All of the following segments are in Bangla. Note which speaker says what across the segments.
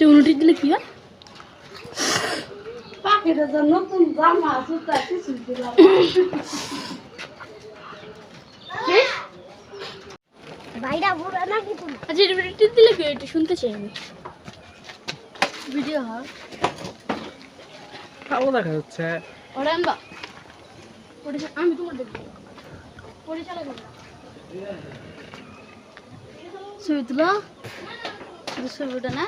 Speaker 1: তুই উল্টে দিলে কি হয়?
Speaker 2: পাখিটা তো নতুন জামা জুতা কিছু দিলাম
Speaker 3: ভাইরা বুড়া নাকি তুমি?
Speaker 1: আচ্ছা এটা উল্টে দিলে কি এটা শুনতে চাই আমি। ভিডিও হয়।
Speaker 4: কালো দেখা যাচ্ছে।
Speaker 1: ওরা আনবা। আমি তোমার দেখব। পরিচালক না?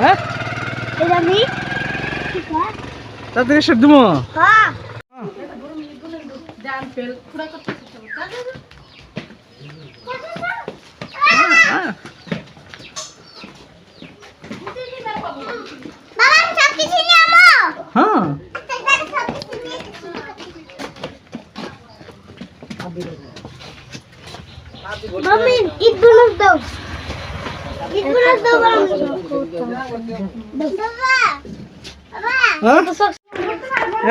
Speaker 4: হ্যাঁ? তাড়াতাড়ি সব দিব
Speaker 3: হ্যাঁ।
Speaker 4: হ্যাঁ।
Speaker 3: ঈদ বোনাস দাও।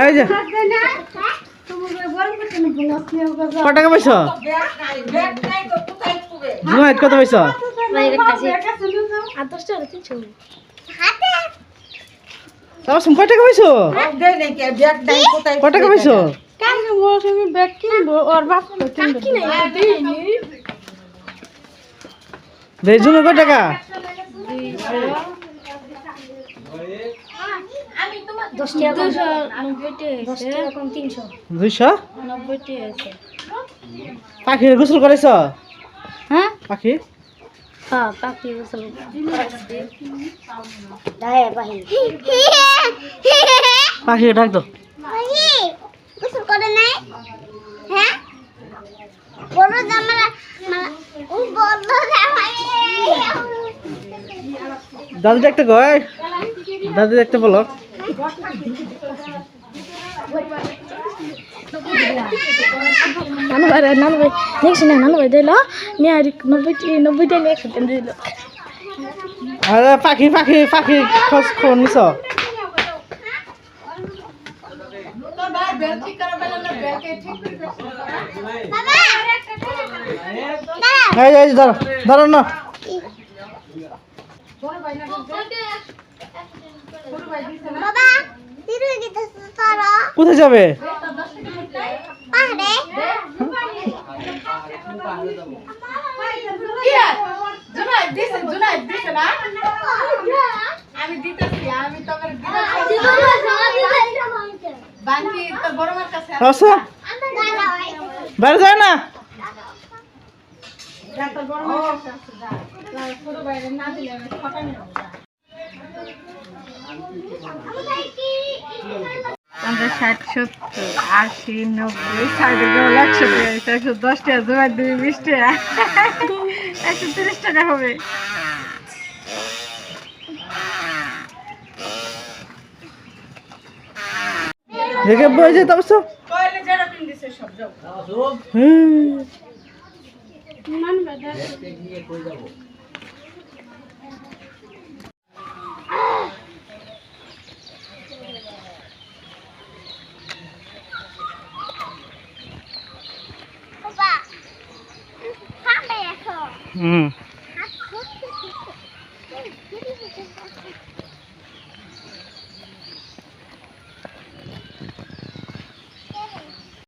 Speaker 4: এই যে। ক টাকা পয়সা জুনাইদ কত
Speaker 1: দশটা হলে তিনশো
Speaker 4: কয় টাকা পয়সা কয় টাকা পয়সা
Speaker 2: ব্যাগ কিনবো ওর বাপ কিনবো।
Speaker 4: জন্য কয় টাকা? দুইশো?
Speaker 1: নব্বইটি
Speaker 4: গোসল করেছ?
Speaker 1: হ্যাঁ?
Speaker 4: পাখি?
Speaker 1: হ্যাঁ পাখি গোসল
Speaker 4: পাখি ডাক দো
Speaker 3: গোসল করে নাই? হ্যাঁ? বড় ও বড় জামা
Speaker 4: দাদু দেখতে কয়? দাদু দেখতে বলো।
Speaker 1: নানু ভাই নানু ভাই দেখছি না নানু ভাই দিল। নিয়ে আর নব্বইটি নব্বইটা নিয়ে একশো দিল।
Speaker 4: আরে পাখি পাখি পাখি খোঁজ খবর নিছ? ধরো ধরো না। কোথায় যাবে?
Speaker 2: আমি দিতেছি আমি তোকে বাকি তোর বড় মার কাছে
Speaker 4: আসো। বাইরে যায় না
Speaker 2: যা তোর বড় মার কাছে আছে, যা। যা, ছোট বাইরে না দিলে আমি ঠকানি হব, যা। পঞ্চাশ ষাট সত্তর আশি নব্বই সাড়ে গেল একশো একশো দশ টাকা জোগাড় দিবি বিশ টাকা। একশো তিরিশ টাকা হবে।
Speaker 4: দেখে বই যে তারপর হুম
Speaker 3: বাবা সামনে আসো
Speaker 4: হুম।